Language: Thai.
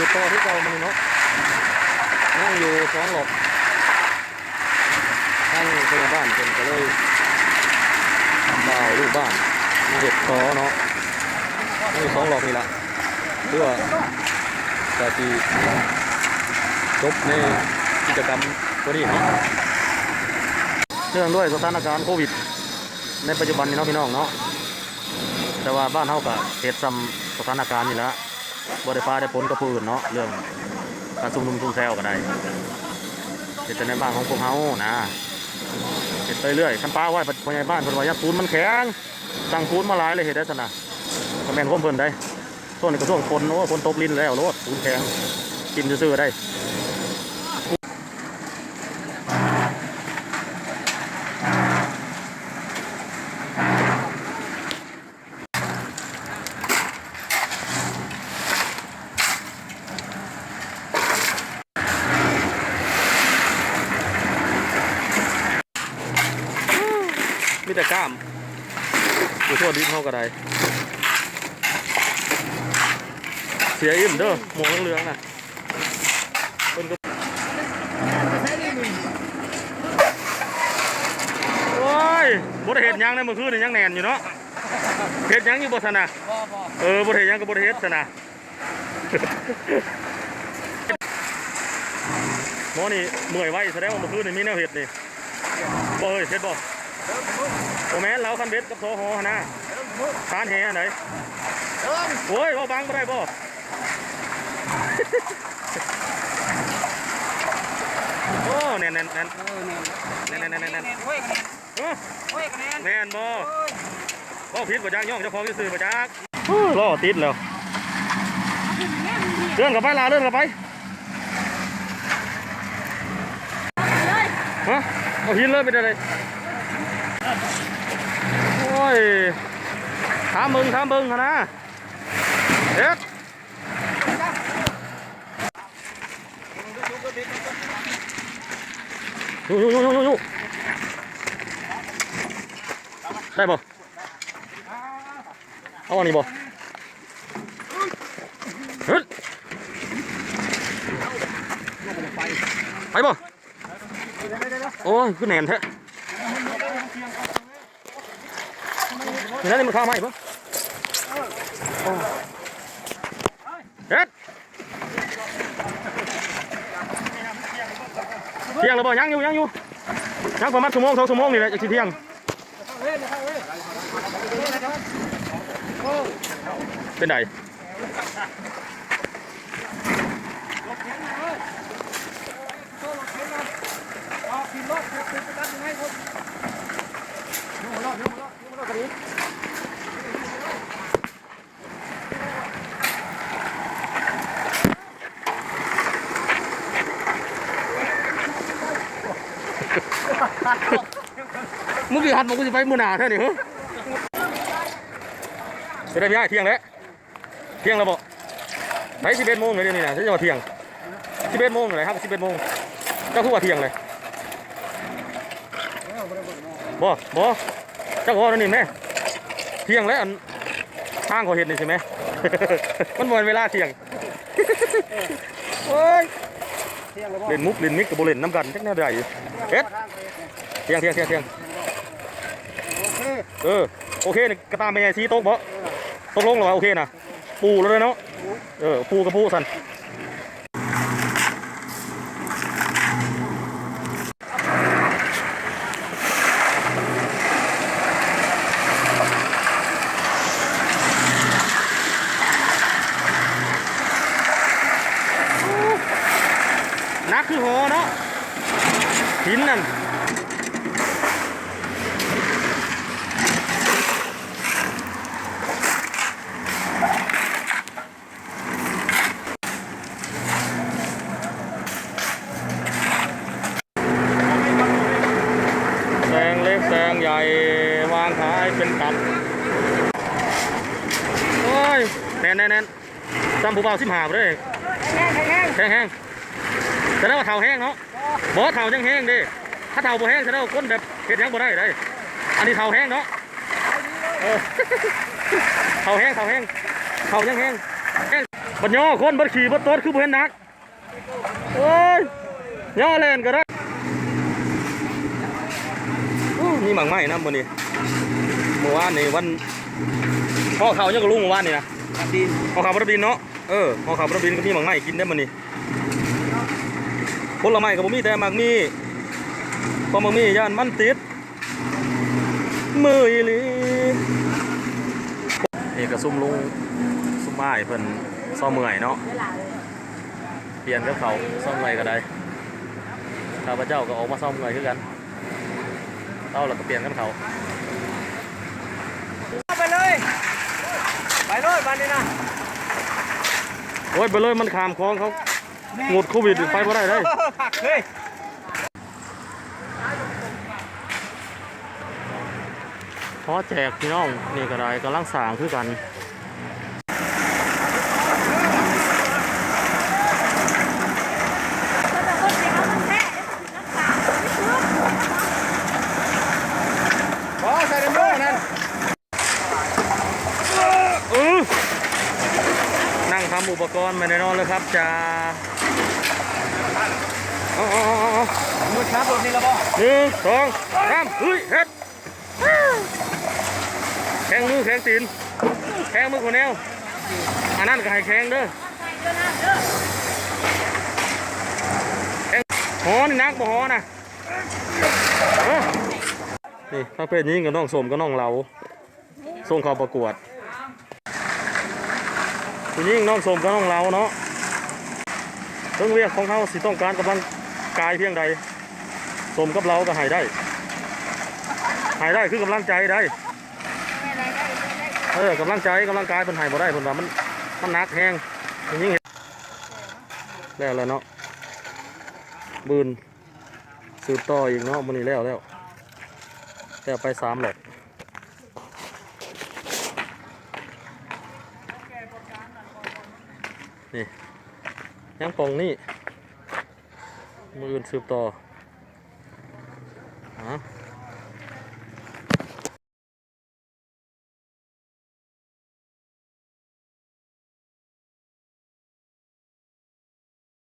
จุดต่อที่เก่ามันเนาะนั่งอยู่สองหลบทั้งพยาบ้านเป็นก็เลยบ่าวลูกบ้านเห็ดต่อเนาะนี่สองหลบนี่ละเพื่อจะทีจบในกิจกรรมตัวนี้เนาะเรื่องด้วยสถานการณ์โควิด ในปัจจุบันนี้เนาะพี่น้องเนาะแต่ว่าบ้านเฮาก็เหตุซ้ำสถานการณ์นี่แหละ บ่ได้ฟ้าได้ผลกับผู้อื่นเนาะเรื่องการซุ่มนุมชุมแซวก็ได้เห็ดแต่ในบ้านของพวกเฮานะเฮ็ดไปเรื่อยคันป้าไหวพ่อใหญ่บ้านเพิ่นว่ายาปูนมันแข็งสั่งปูนมาหลายเลยเห็ดได้ซั่นะก็แม่นข่มเพิ่นได้ช่วงนี้ก็ช่วงฝนโอ้ฝนตกลิ้นแล้วโลดปูนแข็งกินซื่อๆได้ แต่กล้ามอยู่ทั่วดินเขาก็ได้เสียอิ่มเด้อหมูเหลืองๆน่ะเพิ่นก็โอ้ยบ่ได้เฮ็ดยังในเมื่อคืนนี่ยังแน่นอยู่เนาะเฮ็ดยังอยู่บ่ซั่นะเออบ่ได้เฮ็ดยังก็บ่ได้เฮ็ดซั่นะหมอนี่เมื่อยไว้แสดงว่าเมื่อคืนนี่มีแนวเฮ็ดนี่บ่เฮ้ยเฮ็ดบ่ โอแม่นเราคันเบ็ดกับโซโหนะทานแหอันไหนโอ้ยว่าบังไม่ได้บ่โอ้แน่นแน่นแน่นเออเนี่ยแน่นแน่นแน่นแน่นห้วยคะแนนเอ้อห้วยคะแนนแม่นบ่บ่ผิดบ่จักย่องเจ้าของซื่อๆบ่จักล้อติดแล้วเลื่อนกลับไปลาเลื่อนกลับไปฮะเอาหินเลยไปได้เลย โอ้ยถามมึงถามมึงนะเด็ดยูยูยูยูยูได้บ่เอาอันนี้บ่เฮ้ยไปบ่โอ้ยคือแหนนแท้ เห็นแล้วนี่มันข้ามาอีกบ่โอ้เฮ็ดเที่ยงแล้วบ่ยังอยู่ยังอยู่ยังประมาณชั่วโมงสองชั่วโมงนี่แหละจะสิเที่ยงเป็นไหน มึงกี่หัดมึงกูจะไปมือหนาเท่านี้เหรอจะได้พี่ให้เที่ยงแล้วเที่ยงแล้วบ่ไปสิบเอ็ดโมงเลยเดี๋ยวนี้นะจะมาเที่ยงสิบเอ็ดโมงเลยครับสิบเอ็ดโมงเจ้าคือว่าเที่ยงเลยบ่บ่เจ้าก็ว่านั่นนี่แม่เที่ยงแล้วอันทางเขาเห็นนี่ใช่ไหมมันหมดเวลาเที่ยงโอ้ย เล่นมุกเล่นมิกกับโบเล่นน้ำกันจักแน่ใดเอ็ดเทียงเทียงเทียงเทียงเออโอเคนี่กระตามไปไงชี้โต๊ะบ่ตกลงหรอวโอเคนะปูแล้วเลยเนาะเออปูกับปูสัน นักคือหอเนาะหินนั่น แซงเล็กแซงใหญ่วางขายเป็นตับโอ้ยแน่นแน่นแน่นจำผู้เบาสิบหาไปเลย แห้งแห้ง แห้งแห้งแต่แล้วว่าเท่าแห้งเนาะบ่เท่ายังแห้งดิถ้าเท่าบ่แห้งแสดงว่าก้นแบบเห็ดหยังบ่ได้เลยอันนี้เท่าแห้งเนาะเออเท่าแห้งเท่าแห้งเท่ายังแห้งแห้งบัดย่อคนบัดขี่บัดโต๊ดคือบ่เห็นนักโอ้ยย่อเล่นก็ได้อู้มีหมังไหม้นะมื้อนี้เมื่อวานนี่วันพ่อเขายังกับลุงเมื่อวานนี่นะดินพ่อเขาบระบินเนาะเออพ่อเขาบระบินก็มีหมังไหม้กินได้มื้อนี้ ผลไม้ก็บ่มีแต่หมักมีพอหมักมีย่านมันติด มืออีหลีนี่ก็ซุ่มลุงซุ่มไม้เพิ่นซ่อมเมื่อยเนาะเปลี่ยนกับเขาซ่อมไงก็ได้ข้าพเจ้าก็ออกมาซ่อมไงคือกันเต้าเราก็เปลี่ยนกันเขาไปเลยไปเลยบ้านนี้นะโอ้ยไปเลยมันขามคลองเขา งดโควิดไปบ่ได้เลยเฮ้ยพอแจกพี่น้องนี่ก็ได้กำลังสางคือกันขอใส่ในมือนั่นเออนั่งทำอุปกรณ์มาแน่นอนเลยครับจ้า อาเอมือช้าบนนี่ละบ่หนึ่งสองสามเฮ้ยเฮ็ดแข้งมือแข้งตีนแข้งมือคนแนวอันนั้นก็ให้แข้งเด้อแข้งหอนี่นักบ่หอนะนี่ถ้าเพศนี้ก็น้องสมก็น้องเราส่งเขาประกวดผู้หญิงน้องสมก็น้องเราเนาะ เรื่องเรียกของเขาสิต้องการกำลังกายเพียงใดสมกับเราก็หายได้หายได้คือกำลังใจได้เออกำลังใจกำลังกายเป็นหายบ่ได้เพิ่นว่ามันมันหนักแห้งอย่างนี้เห็นแล้วแล้วเนาะบืนสืบต่ออีกเนาะมันนี้แล้วแล้วแล้ไปสามแหลก ยังกองนี่มืออื่นสืบต่อฮะ